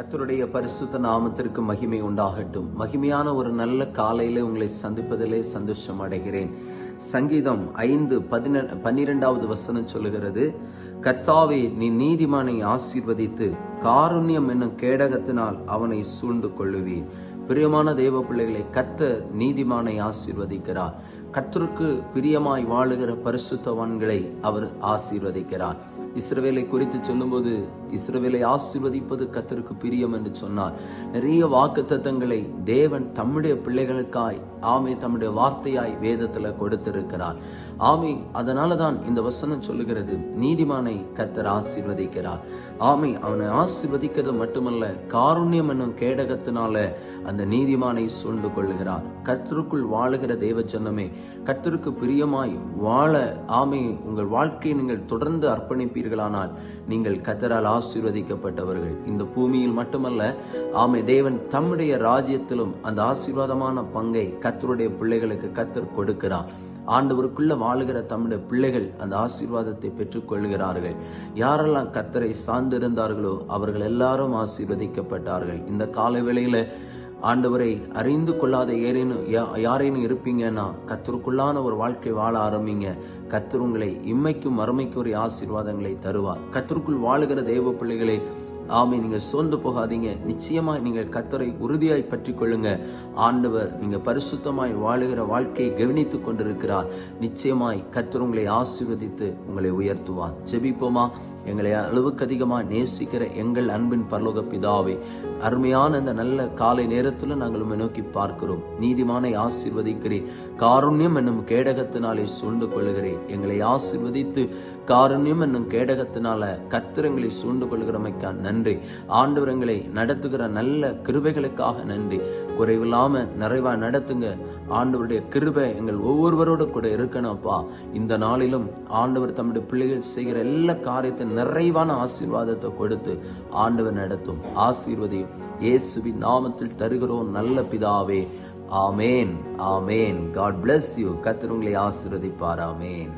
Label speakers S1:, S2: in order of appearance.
S1: கத்தருடைய பரிசுத்த நாமத்திற்கு மகிமை உண்டாகட்டும். மகிமையான ஒரு நல்ல காலையில உங்களை சந்திப்பதிலே சந்தோஷம் அடைகிறேன். சங்கீதம் ஐந்து பதின பன்னிரெண்டாவது வசனம் சொல்லுகிறது கத்தாவே நீ நீதிமானை ஆசீர்வதித்து காருண்யம் என்னும் கேடகத்தினால் அவனை சூழ்ந்து கொள்ளுவீர் பிரியமான தேவ பிள்ளைகளை கத்த நீதிமானை ஆசீர்வதிக்கிறார். கர்த்தருக்கு பிரியமாய் வாழுகிற பரிசுத்தவான்களை அவர் ஆசீர்வதிக்கிறார். இஸ்ரவேலை குறித்து சொல்லும்போது இஸ்ரவேலை ஆசிர்வதிப்பது கத்தருக்கு பிரியம் என்று சொன்னார். நிறைய வாக்கு தத்தங்களை தேவன் தம்முடைய பிள்ளைகளுக்காய் ஆமை தம்முடைய வார்த்தையாய் வேதத்தில் கொடுத்திருக்கிறார். ஆமை அதனால தான் இந்த வசனம் சொல்லுகிறது நீதிமானை கத்தர் ஆசிர்வதிக்கிறார். ஆமை அவனை ஆசிர்வதிக்கிறது மட்டுமல்ல காருண்யம் என்னும் கேடகத்தினால அந்த நீதிமானை சூழ்ந்து கொள்ளுகிறார். கத்தருக்குள் வாழுகிற தேவ கத்தருக்கு பிரியமாய் வாழ ஆமை உங்கள் வாழ்க்கையை நீங்கள் தொடர்ந்து அர்ப்பணிப்பீர்களானால் நீங்கள் கத்தரால் ஆசீர்வதிக்கப்பட்டவர்கள். இந்த பூமியில் மட்டுமல்ல ஆமை தேவன் தம்முடைய ராஜ்யத்திலும் அந்த ஆசீர்வாதமான பங்கை கத்தருடைய பிள்ளைகளுக்கு கத்தர் கொடுக்கிறார். ஆண்டவருக்குள்ள வாழுகிற தம்முடைய பிள்ளைகள் அந்த ஆசீர்வாதத்தை பெற்றுக்கொள்கிறார்கள். யாரெல்லாம் கத்தரை சார்ந்திருந்தார்களோ அவர்கள் எல்லாரும் ஆசீர்வதிக்கப்பட்டார்கள். இந்த கால வேளையில ஆண்டவரை அறிந்து கொள்ளாத ஏறேனும் யாரேனும் இருப்பீங்கன்னா கத்தருக்குள்ளான ஒரு வாழ்க்கை வாழ ஆரம்பிங்க. கத்தர் உங்களை இம்மைக்கும் மறுமைக்கும் ஒரு ஆசீர்வாதங்களை தருவார். கத்தருக்குள் வாழுகிற தெய்வ பிள்ளைகளை ஆமை நீங்க சோர்ந்து போகாதீங்க. நிச்சயமாய் நீங்கள் கத்தரை உறுதியாய் பற்றி கொள்ளுங்க ஆண்டவர் நீங்க பரிசுத்தமாய் வாழுகிற வாழ்க்கையை கவனித்துக் கொண்டிருக்கிறார். நிச்சயமாய் கத்தர் உங்களை ஆசீர்வதித்து உங்களை உயர்த்துவார். ஜெபிப்போமா? எங்களை அளவுக்கு அதிகமாக நேசிக்கிற எங்கள் அன்பின் பரலோக பிதாவை அருமையான இந்த நல்ல காலை நேரத்துல நாங்கள் உண்மை நோக்கி பார்க்கிறோம். நீதிமானை ஆசிர்வதிக்கிறேன். காருண்யம் என்னும் கேடகத்தினாலே சூழ்ந்து கொள்கிறேன். எங்களை ஆசிர்வதித்து காருண்யம் என்னும் கேடகத்தினால கத்திரங்களை சூழ்ந்து கொள்கிறமைக்கா நன்றி. ஆண்டவரங்களை நடத்துகிற நல்ல கிருபைகளுக்காக நன்றி. குறைவில்லாம நிறைவா நடத்துங்க. ஆண்டவருடைய கிருபை எங்கள் ஒவ்வொருவரோட கூட இருக்கணும்ப்பா இந்த நாளிலும் ஆண்டவர் தம்முடைய பிள்ளைகள் செய்கிற எல்லா காரியத்தை நிறைவான ஆசீர்வாதத்தை கொடுத்து ஆண்டவர் நடத்தும். ஆசீர்வதையும் இயேசுவின் நாமத்தில் தருகிறோம் நல்ல பிதாவே. ஆமேன் ஆமேன். காட் பிளஸ் யூ கத்திர உங்களை ஆசீர்வதிப்பார் ஆமேன்